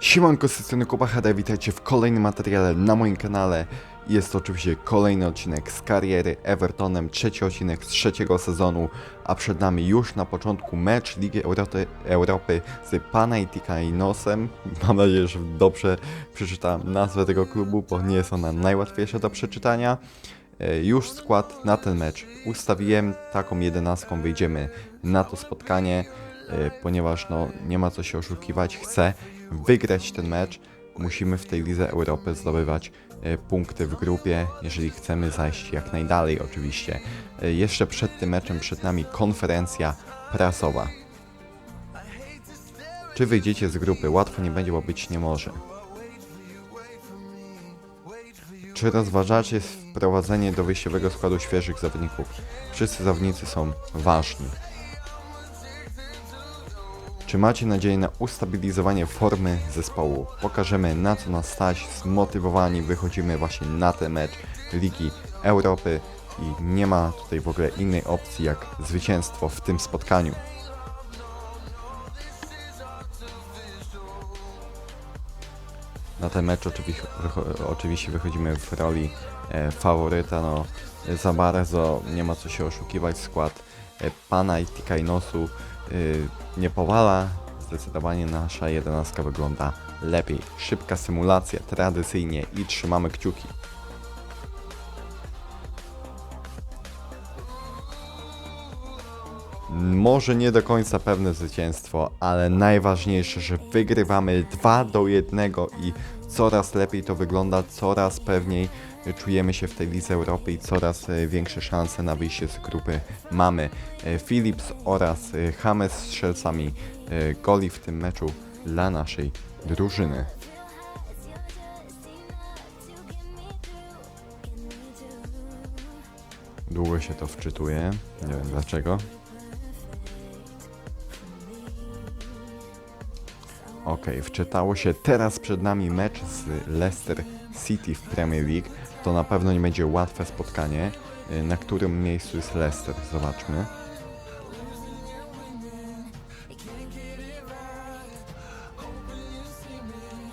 Siemanko, z tej strony witajcie w kolejnym materiale na moim kanale. Jest to oczywiście kolejny odcinek z kariery Evertonem, trzeci odcinek z trzeciego sezonu, a przed nami już na początku mecz Ligi Europy, Europy z Panathinaikosem. Mam nadzieję, że dobrze przeczytałem nazwę tego klubu, bo nie jest ona najłatwiejsza do przeczytania. E, Już skład na ten mecz ustawiłem, taką jedenastką wyjdziemy na to spotkanie, e, ponieważ no, nie ma co się oszukiwać, chcę wygrać ten mecz. Musimy w tej Lidze Europy zdobywać e, punkty w grupie, jeżeli chcemy zajść jak najdalej oczywiście. E, Jeszcze przed tym meczem przed nami konferencja prasowa. Czy wyjdziecie z grupy? Łatwo nie będzie, bo być nie może. Czy rozważacie wprowadzenie do wyjściowego składu świeżych zawodników? Wszyscy zawodnicy są ważni. Czy macie nadzieję na ustabilizowanie formy zespołu? Pokażemy na co nas stać, zmotywowani wychodzimy właśnie na ten mecz Ligi Europy i nie ma tutaj w ogóle innej opcji jak zwycięstwo w tym spotkaniu. Na ten mecz oczywiście, wychodzimy w roli e, faworyta, no za bardzo nie ma co się oszukiwać, skład e, Pana i Tikainosu e, nie powala, zdecydowanie nasza jedenastka wygląda lepiej. Szybka symulacja, tradycyjnie i trzymamy kciuki. Może nie do końca pewne zwycięstwo, ale najważniejsze, że wygrywamy 2 do 1 i coraz lepiej to wygląda, coraz pewniej czujemy się w tej Lidze Europy i coraz e, większe szanse na wyjście z grupy mamy. E, Philips oraz e, James strzelcami e, goli w tym meczu dla naszej drużyny. Długo się to wczytuje, nie wiem dlaczego. Okej, wczytało się. Teraz przed nami mecz z Leicester City w Premier League. To na pewno nie będzie łatwe spotkanie. Y, Na którym miejscu jest Leicester? Zobaczmy.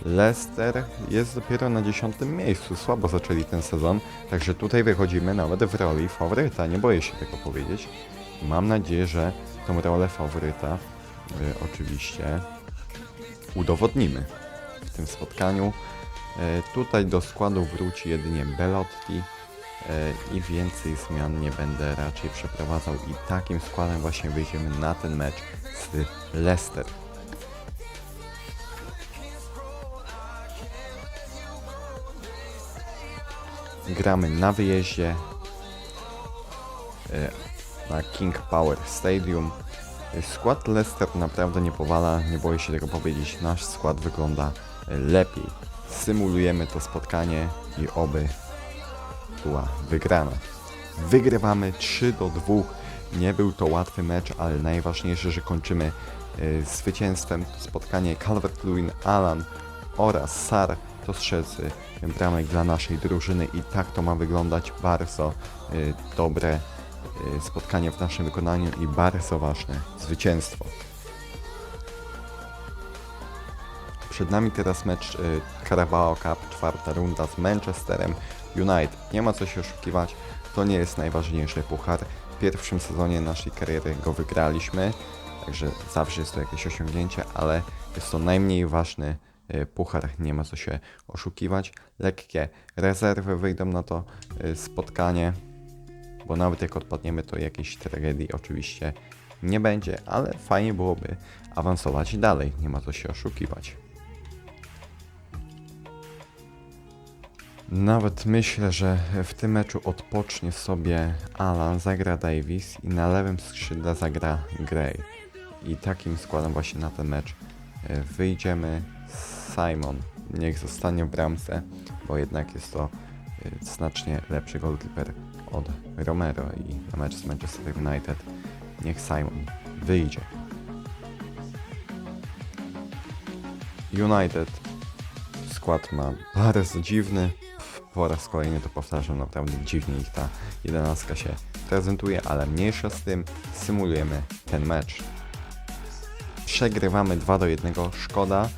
Leicester jest dopiero na dziesiątym miejscu. Słabo zaczęli ten sezon, także tutaj wychodzimy nawet w roli faworyta. Nie boję się tego powiedzieć. Mam nadzieję, że tą rolę faworyta y, oczywiście udowodnimy w tym spotkaniu. E, Tutaj do składu wróci jedynie Belotti e, i więcej zmian nie będę raczej przeprowadzał i takim składem właśnie wyjdziemy na ten mecz z Leicester. Gramy na wyjeździe e, na King Power Stadium. Skład Leicester naprawdę nie powala, nie boję się tego powiedzieć. Nasz skład wygląda lepiej. Symulujemy to spotkanie i oby była wygrana. Wygrywamy 3 do 2. Nie był to łatwy mecz, ale najważniejsze, że kończymy e, zwycięstwem. Spotkanie Calvert-Lewin, Alan oraz Sar to strzelcy bramek dla naszej drużyny i tak to ma wyglądać bardzo e, dobre e, spotkanie w naszym wykonaniu i bardzo ważne zwycięstwo. Przed nami teraz mecz y, Carabao Cup, czwarta runda z Manchesterem United. Nie ma co się oszukiwać, to nie jest najważniejszy puchar. W pierwszym sezonie naszej kariery go wygraliśmy, także zawsze jest to jakieś osiągnięcie, ale jest to najmniej ważny y, puchar, nie ma co się oszukiwać. Lekkie rezerwy wyjdą na to y, spotkanie, bo nawet jak odpadniemy, to jakiejś tragedii oczywiście nie będzie, ale fajnie byłoby awansować dalej, nie ma co się oszukiwać. Nawet myślę, że w tym meczu odpocznie sobie Alan, zagra Davis i na lewym skrzydle zagra Gray. I takim składem właśnie na ten mecz e, wyjdziemy. Simon niech zostanie w bramce, bo jednak jest to e, znacznie lepszy goalkeeper od Romero i na mecz z Manchester United niech Simon wyjdzie. United skład ma bardzo dziwny. Po raz kolejny to powtarzam, naprawdę dziwnie ich ta jedenastka się prezentuje, ale mniejsza z tym, symulujemy ten mecz. Przegrywamy 2 do 1, szkoda.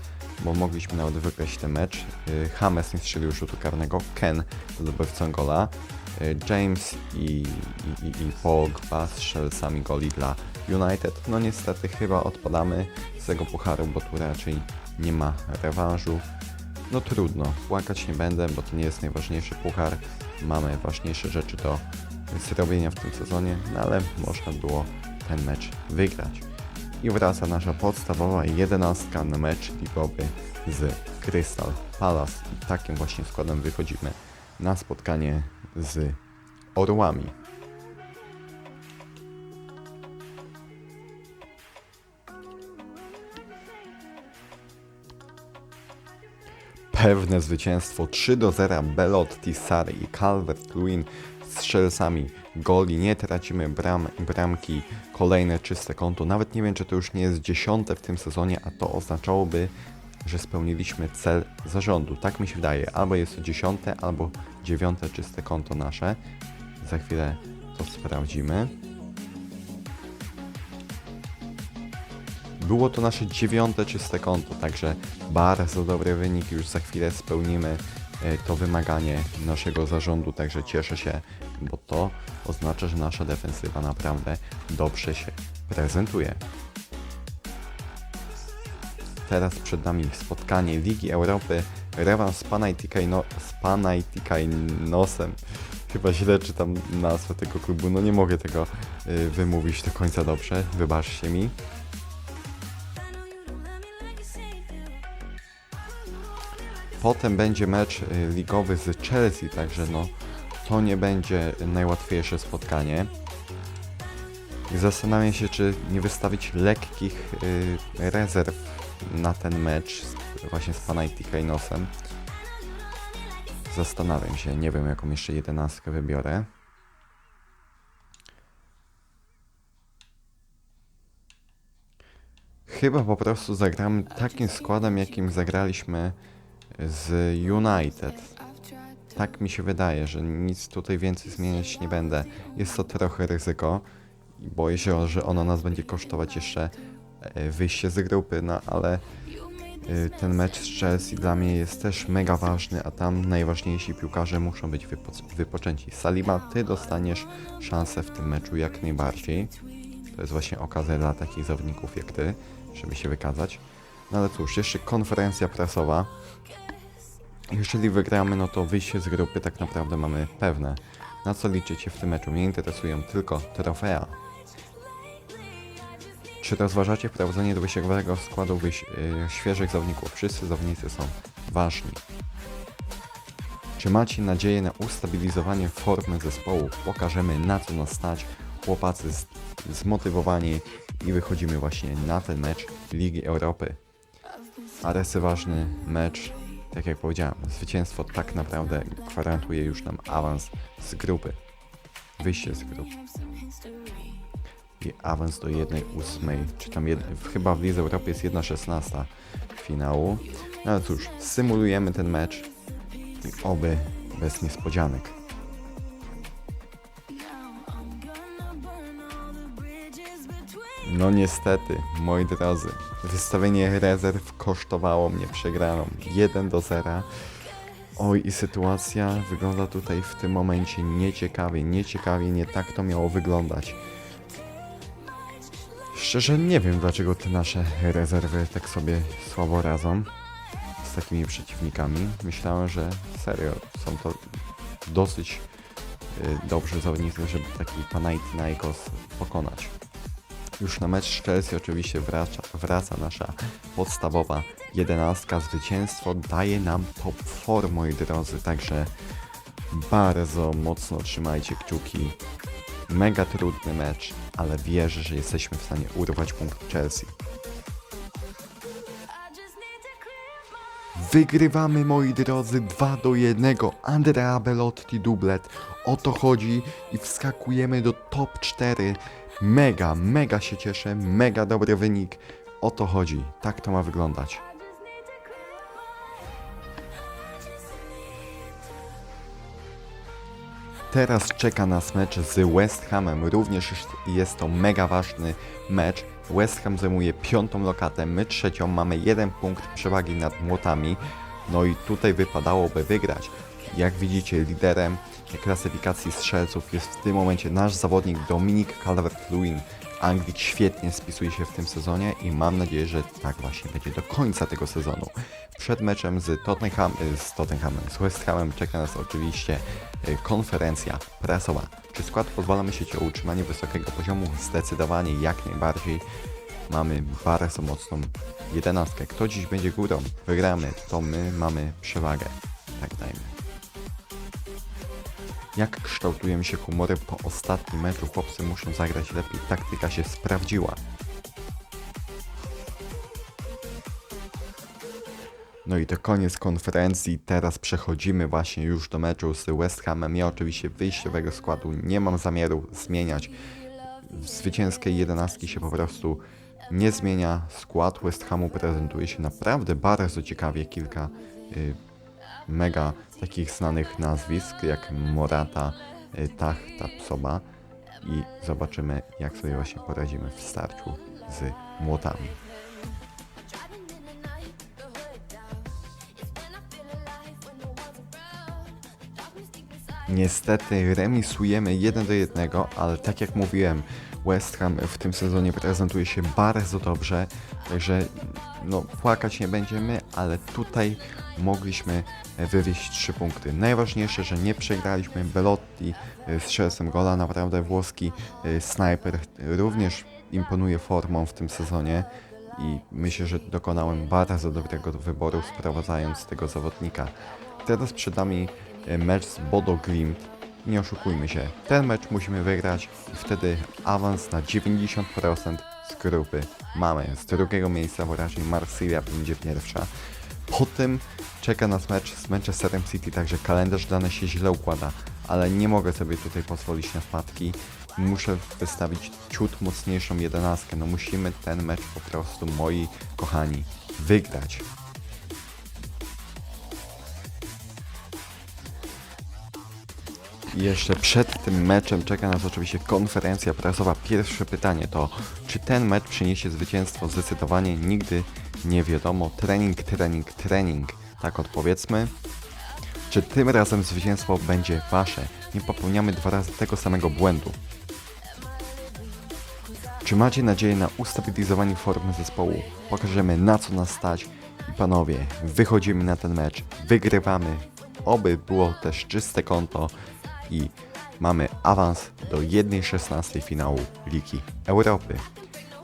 bo mogliśmy nawet wygrać ten mecz. Y, James nie strzelił rzutu karnego, Ken zdobywcą gola, y, James i, i, i, i Pogba strzelcami goli dla United. No niestety chyba odpadamy z tego pucharu, bo tu raczej nie ma rewanżu. No trudno, płakać nie będę, bo to nie jest najważniejszy puchar. Mamy ważniejsze rzeczy do zrobienia w tym sezonie, no ale można było ten mecz wygrać. I wraca nasza podstawowa jedenastka na mecz ligowy z Crystal Palace. I takim właśnie składem wychodzimy na spotkanie z Orłami. Pewne zwycięstwo 3 do 0 Belotti, Sary i Calvert-Lewin strzelcami goli. Nie tracimy bram, bramki, kolejne czyste konto. Nawet nie wiem, czy to już nie jest dziesiąte w tym sezonie, a to oznaczałoby, że spełniliśmy cel zarządu. Tak mi się wydaje. Albo jest to dziesiąte, albo dziewiąte czyste konto nasze. Za chwilę to sprawdzimy. Było to nasze dziewiąte czyste konto, także bardzo dobry wynik. Już za chwilę spełnimy e, to wymaganie naszego zarządu, także cieszę się, bo to oznacza, że nasza defensywa naprawdę dobrze się prezentuje. Teraz przed nami spotkanie Ligi Europy, rewanż z Panathinaikosem. Chyba źle czytam nazwę tego klubu, no nie mogę tego y, wymówić do końca dobrze, wybaczcie mi. Potem będzie mecz y, ligowy z Chelsea, także no to nie będzie najłatwiejsze spotkanie. Zastanawiam się, czy nie wystawić lekkich y, rezerw na ten mecz z, właśnie z Panathinaikosem. Zastanawiam się, nie wiem jaką jeszcze jedenastkę wybiorę. Chyba po prostu zagramy takim składem, jakim zagraliśmy z United. Tak mi się wydaje, że nic tutaj więcej zmieniać nie będę. Jest to trochę ryzyko i boję się, że ono nas będzie kosztować jeszcze e, wyjście z grupy, no ale e, ten mecz z Chelsea dla mnie jest też mega ważny, a tam najważniejsi piłkarze muszą być wypo- wypoczęci. Salima, ty dostaniesz szansę w tym meczu jak najbardziej. To jest właśnie okazja dla takich zawodników jak ty, żeby się wykazać. No ale cóż, jeszcze konferencja prasowa. Jeżeli wygramy, no to wyjście z grupy tak naprawdę mamy pewne. Na co liczycie w tym meczu? Mnie interesują tylko trofea. Czy rozważacie wprowadzenie do wyjściowego składu wyjś- yy, świeżych zawodników? Wszyscy zawodnicy są ważni. Czy macie nadzieję na ustabilizowanie formy zespołu? Pokażemy na co nas stać. Chłopacy zmotywowani i wychodzimy właśnie na ten mecz Ligi Europy. Aresy ważny mecz. Tak jak powiedziałem, zwycięstwo tak naprawdę gwarantuje już nam awans z grupy. Wyjście z grupy. I awans do 1-8, czy tam jed... chyba w Lidze Europy jest 1-16 finału. No ale cóż, symulujemy ten mecz i oby bez niespodzianek. No niestety, moi drodzy, wystawienie rezerw kosztowało mnie przegraną 1 do 0. Oj, i sytuacja wygląda tutaj w tym momencie nieciekawie, nieciekawie, nie tak to miało wyglądać. Szczerze nie wiem, dlaczego te nasze rezerwy tak sobie słabo radzą z takimi przeciwnikami. Myślałem, że serio są to dosyć y, dobrzy zawodnicy, żeby taki Panathinaikos pokonać. Już na mecz Chelsea oczywiście wraca, wraca nasza podstawowa jedenastka. Zwycięstwo daje nam top 4, moi drodzy, także bardzo mocno trzymajcie kciuki. Mega trudny mecz, ale wierzę, że jesteśmy w stanie urwać punkt Chelsea. Wygrywamy, moi drodzy, 2 do 1. Andrea Belotti dublet. O to chodzi i wskakujemy do top 4. Mega, mega się cieszę, mega dobry wynik. O to chodzi. Tak to ma wyglądać. Teraz czeka nas mecz z West Hamem. Również jest to mega ważny mecz. West Ham zajmuje piątą lokatę, my trzecią, mamy jeden punkt przewagi nad młotami. No i tutaj wypadałoby wygrać. Jak widzicie, liderem klasyfikacji strzelców jest w tym momencie nasz zawodnik Dominik Calvert-Lewin. Anglik świetnie spisuje się w tym sezonie i mam nadzieję, że tak właśnie będzie do końca tego sezonu. Przed meczem z Tottenham, y, z Tottenhamem, z West Hamem czeka nas oczywiście y, konferencja prasowa. Czy skład pozwala myśleć o utrzymaniu wysokiego poziomu? Zdecydowanie jak najbardziej. Mamy bardzo mocną jedenastkę. Kto dziś będzie górą? Wygramy, to my mamy przewagę. Tak dajmy. Jak kształtują się humory po ostatnim meczu? Chłopcy muszą zagrać lepiej. Taktyka się sprawdziła. No i to koniec konferencji. Teraz przechodzimy właśnie już do meczu z West Hamem. Ja oczywiście wyjściowego składu nie mam zamiaru zmieniać. Zwycięskiej jedenastki się po prostu nie zmienia. Skład West Hamu prezentuje się naprawdę bardzo ciekawie. Kilka y, mega takich znanych nazwisk jak Morata, y, Tach, Tapsoba i zobaczymy jak sobie właśnie poradzimy w starciu z młotami. Niestety remisujemy 1 do 1, ale tak jak mówiłem, West Ham w tym sezonie prezentuje się bardzo dobrze, także no płakać nie będziemy, ale tutaj mogliśmy wywieźć 3 punkty. Najważniejsze, że nie przegraliśmy Belotti y, z strzelcem gola, naprawdę włoski y, snajper również imponuje formą w tym sezonie i myślę, że dokonałem bardzo dobrego wyboru sprowadzając tego zawodnika. Teraz przed nami e, mecz z Bodo Glimt. Nie oszukujmy się, ten mecz musimy wygrać i wtedy awans na 90% z grupy mamy. Z drugiego miejsca, bo raczej Marsylia będzie pierwsza. Potem czeka nas mecz z Manchesterem City, także kalendarz dane się źle układa, ale nie mogę sobie tutaj pozwolić na wpadki. Muszę wystawić ciut mocniejszą jedenastkę. No musimy ten mecz po prostu, moi kochani, wygrać. Jeszcze przed tym meczem czeka nas oczywiście konferencja prasowa. Pierwsze pytanie to, czy ten mecz przyniesie zwycięstwo? Zdecydowanie nigdy nie wiadomo. Trening, trening, trening. Tak odpowiedzmy. Czy tym razem zwycięstwo będzie wasze? Nie popełniamy dwa razy tego samego błędu. Czy macie nadzieję na ustabilizowanie formy zespołu? Pokażemy na co nas stać i panowie, wychodzimy na ten mecz, wygrywamy. Oby było też czyste konto i mamy awans do 1.16 finału Ligi Europy.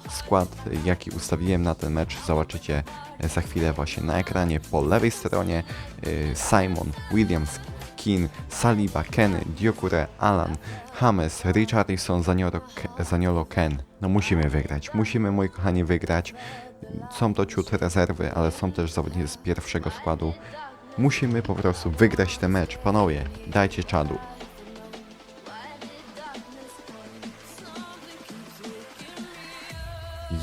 Skład, jaki ustawiłem na ten mecz, zobaczycie za chwilę właśnie na ekranie. Po lewej stronie y, Simon, Williams, Keane, Saliba, Kenny, Diokure, Alan, James, Richardson, Zaniolo, Zaniolo, Ken. No musimy wygrać, musimy moi kochani wygrać. Są to ciut rezerwy, ale są też zawodnicy z pierwszego składu. Musimy po prostu wygrać ten mecz. Panowie, dajcie czadu.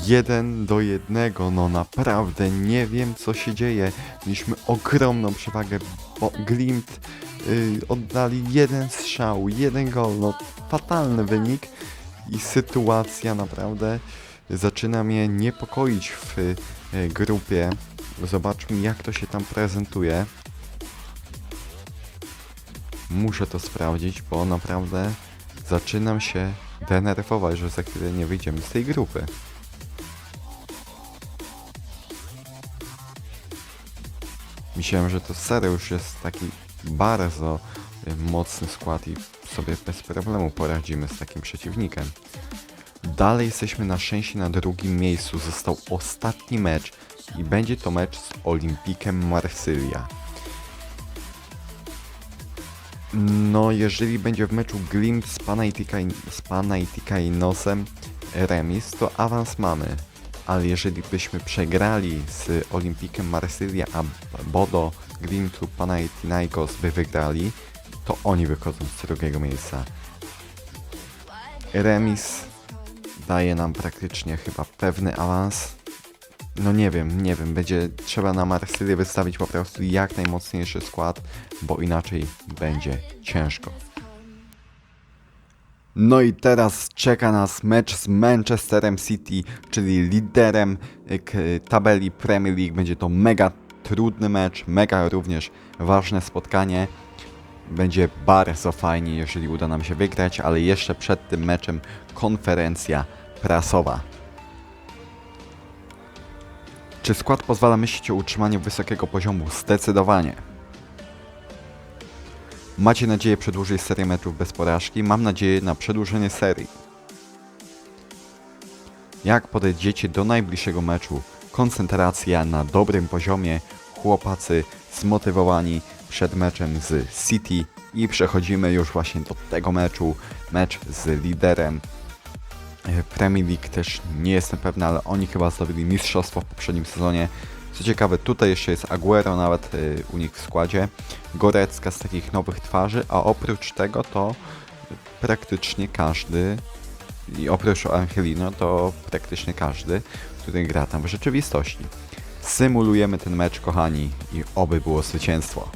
Jeden do jednego, no naprawdę nie wiem co się dzieje. Mieliśmy ogromną przewagę, bo Glimt y, oddali jeden strzał, jeden gol, no fatalny wynik i sytuacja naprawdę zaczyna mnie niepokoić w y, grupie. Zobaczmy jak to się tam prezentuje. Muszę to sprawdzić, bo naprawdę zaczynam się denerwować, że za chwilę nie wyjdziemy z tej grupy. Myślałem, że to serio już jest taki bardzo y, mocny skład i sobie bez problemu poradzimy z takim przeciwnikiem. Dalej jesteśmy na szczęście na drugim miejscu. Został ostatni mecz i będzie to mecz z Olimpikiem Marsylia. No, jeżeli będzie w meczu Glimt z Panathinaikosem remis, to awans mamy. Ale jeżeli byśmy przegrali z Olimpikiem Marsylia, a Bodo, Glimt lub Panathinaikos by wygrali, to oni wychodzą z drugiego miejsca. Remis daje nam praktycznie chyba pewny awans. No nie wiem, nie wiem, będzie trzeba na Marsylię wystawić po prostu jak najmocniejszy skład, bo inaczej będzie ciężko. No i teraz czeka nas mecz z Manchesterem City, czyli liderem k- tabeli Premier League. Będzie to mega trudny mecz, mega również ważne spotkanie. Będzie bardzo fajnie, jeżeli uda nam się wygrać, ale jeszcze przed tym meczem konferencja prasowa. Czy skład pozwala myśleć o utrzymaniu wysokiego poziomu? Zdecydowanie. Macie nadzieję przedłużyć serię meczów bez porażki? Mam nadzieję na przedłużenie serii. Jak podejdziecie do najbliższego meczu? Koncentracja na dobrym poziomie, chłopacy zmotywowani przed meczem z City i przechodzimy już właśnie do tego meczu, mecz z liderem Premier League też nie jestem pewny, ale oni chyba zdobyli mistrzostwo w poprzednim sezonie. Co ciekawe, tutaj jeszcze jest Aguero nawet y, u nich w składzie. Gorecka z takich nowych twarzy, a oprócz tego to praktycznie każdy i oprócz Angelino to praktycznie każdy, który gra tam w rzeczywistości. Symulujemy ten mecz, kochani, i oby było zwycięstwo.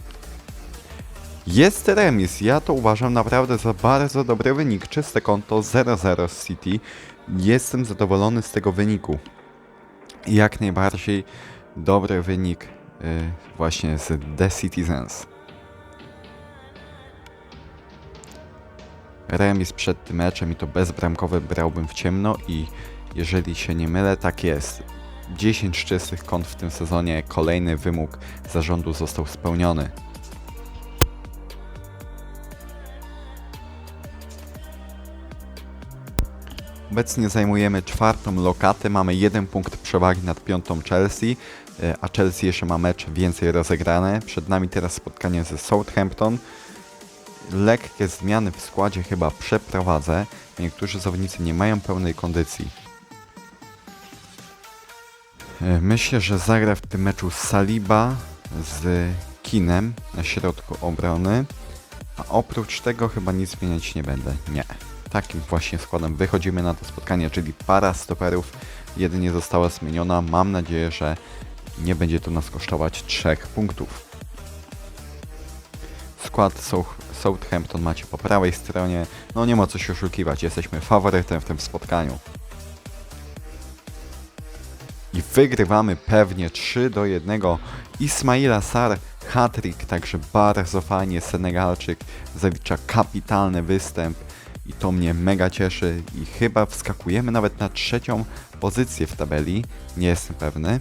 Jest remis. Ja to uważam naprawdę za bardzo dobry wynik. Czyste konto 0-0 z City. Jestem zadowolony z tego wyniku. Jak najbardziej dobry wynik y, właśnie z The Citizens. Remis przed tym meczem i to bezbramkowy brałbym w ciemno i jeżeli się nie mylę, tak jest. 10 czystych kont w tym sezonie, kolejny wymóg zarządu został spełniony. Obecnie zajmujemy czwartą lokatę, mamy jeden punkt przewagi nad piątą Chelsea, e, a Chelsea jeszcze ma mecz więcej rozegrane. Przed nami teraz spotkanie ze Southampton. Lekkie zmiany w składzie chyba przeprowadzę. Niektórzy zawodnicy nie mają pełnej kondycji. E, Myślę, że zagra w tym meczu Saliba z Kinem na środku obrony. A oprócz tego chyba nic zmieniać nie będę. Nie. Takim właśnie składem wychodzimy na to spotkanie, czyli para stoperów jedynie została zmieniona. Mam nadzieję, że nie będzie to nas kosztować trzech punktów. Skład South- Southampton macie po prawej stronie. No nie ma co się oszukiwać, jesteśmy faworytem w tym spotkaniu. I wygrywamy pewnie 3 do 1. Ismaila Sar hat-trick, także bardzo fajnie Senegalczyk zalicza kapitalny występ i to mnie mega cieszy i chyba wskakujemy nawet na trzecią pozycję w tabeli, nie jestem pewny.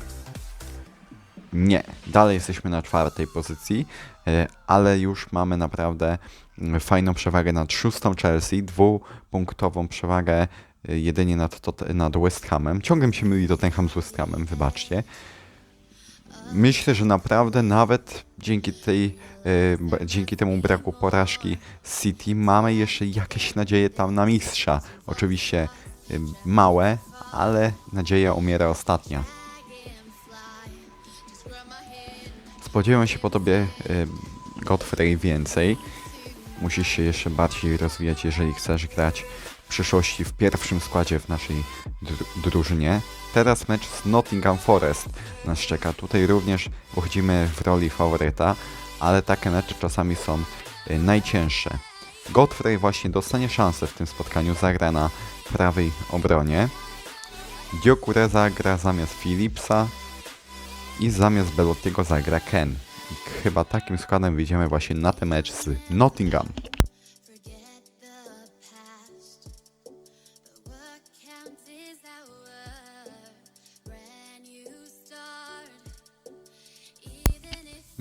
Nie, dalej jesteśmy na czwartej pozycji, e, ale już mamy naprawdę mm, fajną przewagę nad szóstą Chelsea, dwupunktową przewagę e, jedynie nad, nad West Hamem. Ciągle mi się myli Tottenham z West Hamem, wybaczcie. Myślę, że naprawdę nawet dzięki tej, e, dzięki temu braku porażki City mamy jeszcze jakieś nadzieje tam na mistrza. Oczywiście e, małe, ale nadzieja umiera ostatnia. Spodziewam się po tobie, e, Godfrey, więcej. Musisz się jeszcze bardziej rozwijać, jeżeli chcesz grać w przyszłości w pierwszym składzie w naszej dru- drużynie. Teraz mecz z Nottingham Forest nas czeka. Tutaj również uchodzimy w roli faworyta, ale takie mecze czasami są y, najcięższe. Godfrey właśnie dostanie szansę w tym spotkaniu, zagra na prawej obronie. Diokureza gra zamiast Philipsa i zamiast Belottiego zagra Ken. I chyba takim składem wyjdziemy właśnie na ten mecz z Nottingham.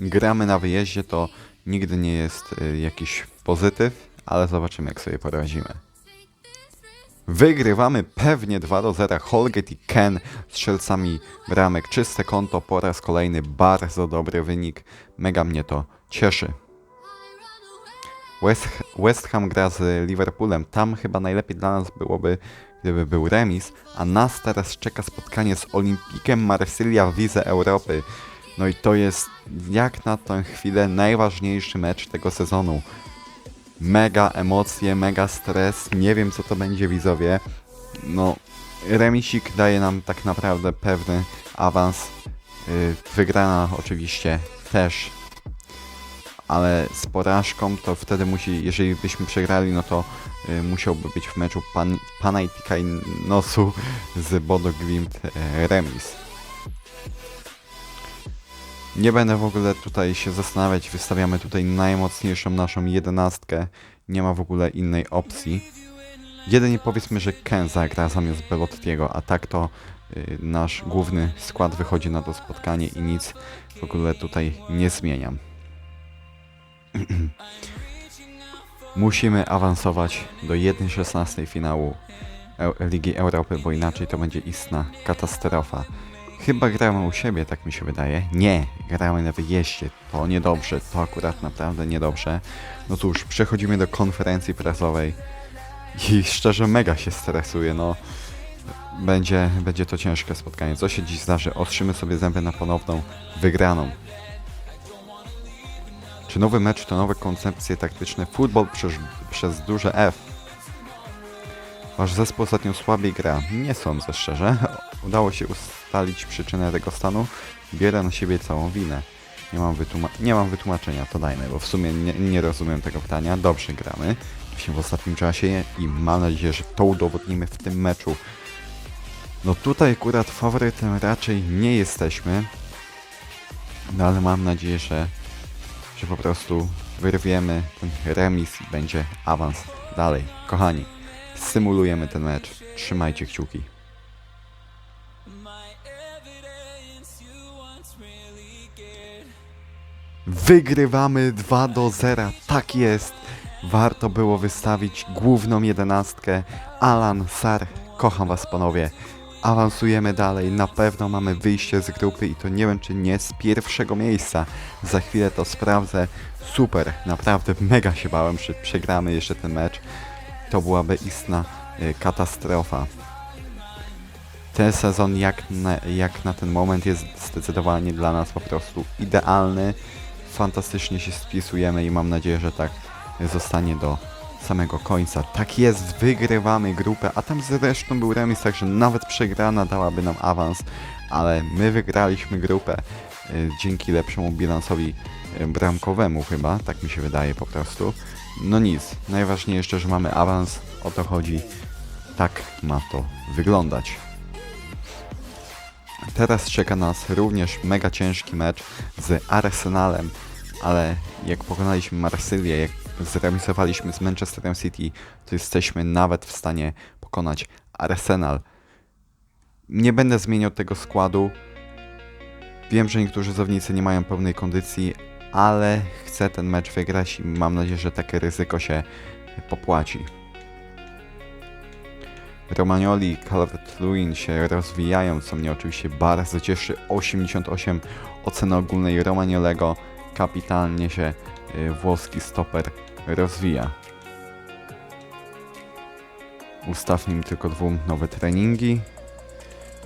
Gramy na wyjeździe, to nigdy nie jest y, jakiś pozytyw, ale zobaczymy jak sobie poradzimy. Wygrywamy pewnie 2 do 0. Holgate i Ken strzelcami bramek. Czyste konto po raz kolejny. Bardzo dobry wynik. Mega mnie to cieszy. West, West Ham gra z Liverpoolem. Tam chyba najlepiej dla nas byłoby, gdyby był remis, a nas teraz czeka spotkanie z Olimpikiem Marsylia w Lidze Europy. No i to jest jak na tę chwilę najważniejszy mecz tego sezonu. Mega emocje, mega stres. Nie wiem co to będzie widzowie. No, remisik daje nam tak naprawdę pewny awans. Yy, wygrana oczywiście też ale z porażką to wtedy musi, jeżeli byśmy przegrali, no to y, musiałby być w meczu Pan, Panathinaikosu z Bodo Glimt y, remis. Nie będę w ogóle tutaj się zastanawiać, wystawiamy tutaj najmocniejszą naszą jedenastkę, nie ma w ogóle innej opcji. Jedynie powiedzmy, że Ken zagra zamiast Belottiego, a tak to y, nasz główny skład wychodzi na to spotkanie i nic w ogóle tutaj nie zmieniam. Musimy awansować do 1.16 finału Eu- Ligi Europy, bo inaczej to będzie istna katastrofa. Chyba gramy u siebie, tak mi się wydaje. Nie, gramy na wyjeździe. To niedobrze, to akurat naprawdę niedobrze. No cóż, przechodzimy do konferencji prasowej i szczerze mega się stresuję, no. Będzie, będzie to ciężkie spotkanie. Co się dziś zdarzy? Ostrzymy sobie zęby na ponowną wygraną. Czy nowy mecz to nowe koncepcje taktyczne? Futbol przez, przez duże F. Wasz zespół ostatnio słabiej gra. Nie sądzę szczerze. Udało się ustalić przyczynę tego stanu. Biorę na siebie całą winę. Nie mam, nie mam wytłumaczenia, to dajmy, bo w sumie nie, nie rozumiem tego pytania. Dobrze gramy się w ostatnim czasie i mam nadzieję, że to udowodnimy w tym meczu. No tutaj akurat faworytem raczej nie jesteśmy. No ale mam nadzieję, że, że po prostu wyrwiemy ten remis i będzie awans dalej. Kochani, symulujemy ten mecz. Trzymajcie kciuki. Wygrywamy 2 do 0. Tak jest. Warto było wystawić główną jedenastkę. Alan, Sar, kocham was panowie. Awansujemy dalej, na pewno mamy wyjście z grupy i to nie wiem czy nie z pierwszego miejsca. Za chwilę to sprawdzę. Super, naprawdę mega się bałem, że przegramy jeszcze ten mecz. To byłaby istna y, katastrofa. Ten sezon jak na, jak na ten moment jest zdecydowanie dla nas po prostu idealny. Fantastycznie się spisujemy i mam nadzieję, że tak zostanie do samego końca. Tak jest, wygrywamy grupę, a tam zresztą był remis, także nawet przegrana dałaby nam awans, ale my wygraliśmy grupę y, dzięki lepszemu bilansowi y, bramkowemu chyba, tak mi się wydaje po prostu. No nic, najważniejsze, że mamy awans, o to chodzi. Tak ma to wyglądać. Teraz czeka nas również mega ciężki mecz z Arsenalem, ale jak pokonaliśmy Marsylię, jak zremisowaliśmy z Manchesterem City, to jesteśmy nawet w stanie pokonać Arsenal. Nie będę zmieniał tego składu. Wiem, że niektórzy zawodnicy nie mają pełnej kondycji, ale chcę ten mecz wygrać i mam nadzieję, że takie ryzyko się popłaci. Romagnoli i Calvert-Lewin się rozwijają, co mnie oczywiście bardzo cieszy. 88 oceny ogólnej Romagnolego. Kapitalnie się y, włoski stoper rozwija. Ustawmy im tylko dwóm nowe treningi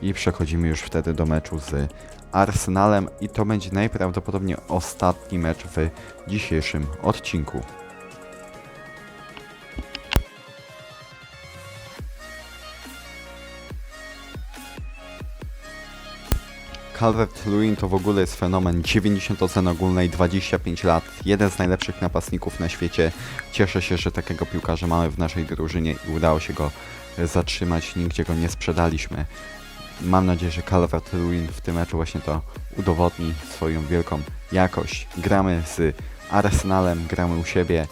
i przechodzimy już wtedy do meczu z Arsenalem i to będzie najprawdopodobniej ostatni mecz w dzisiejszym odcinku. Calvert-Lewin to w ogóle jest fenomen 90 ocen ogólnej, 25 lat, jeden z najlepszych napastników na świecie. Cieszę się, że takiego piłkarza mamy w naszej drużynie i udało się go zatrzymać, nigdzie go nie sprzedaliśmy. Mam nadzieję, że Calvert-Lewin w tym meczu właśnie to udowodni swoją wielką jakość. Gramy z Arsenalem, gramy u siebie,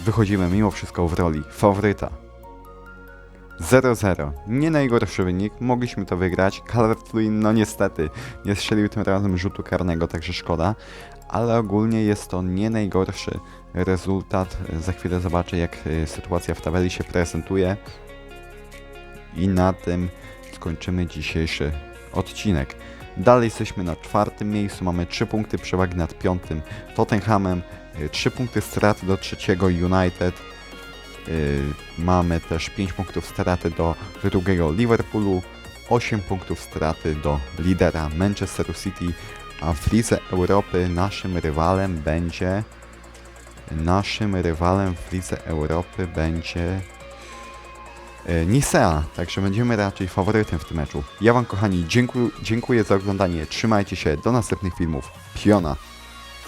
wychodzimy mimo wszystko w roli faworyta. 0-0. Nie najgorszy wynik, mogliśmy to wygrać. Calvert-Lewin, no niestety, nie strzelił tym razem rzutu karnego, także szkoda. Ale ogólnie jest to nie najgorszy rezultat. Za chwilę zobaczę, jak y, sytuacja w tabeli się prezentuje. I na tym skończymy dzisiejszy odcinek. Dalej jesteśmy na czwartym miejscu, mamy 3 punkty przewagi nad piątym Tottenhamem, 3 punkty straty do trzeciego United. Yy, mamy też 5 punktów straty do drugiego Liverpoolu, 8 punktów straty do lidera Manchester City, a w Lidze Europy naszym rywalem będzie naszym rywalem w Lidze Europy będzie yy, Nisea, także będziemy raczej faworytem w tym meczu. Ja wam kochani dziękuję, dziękuję za oglądanie, trzymajcie się, do następnych filmów, Piona!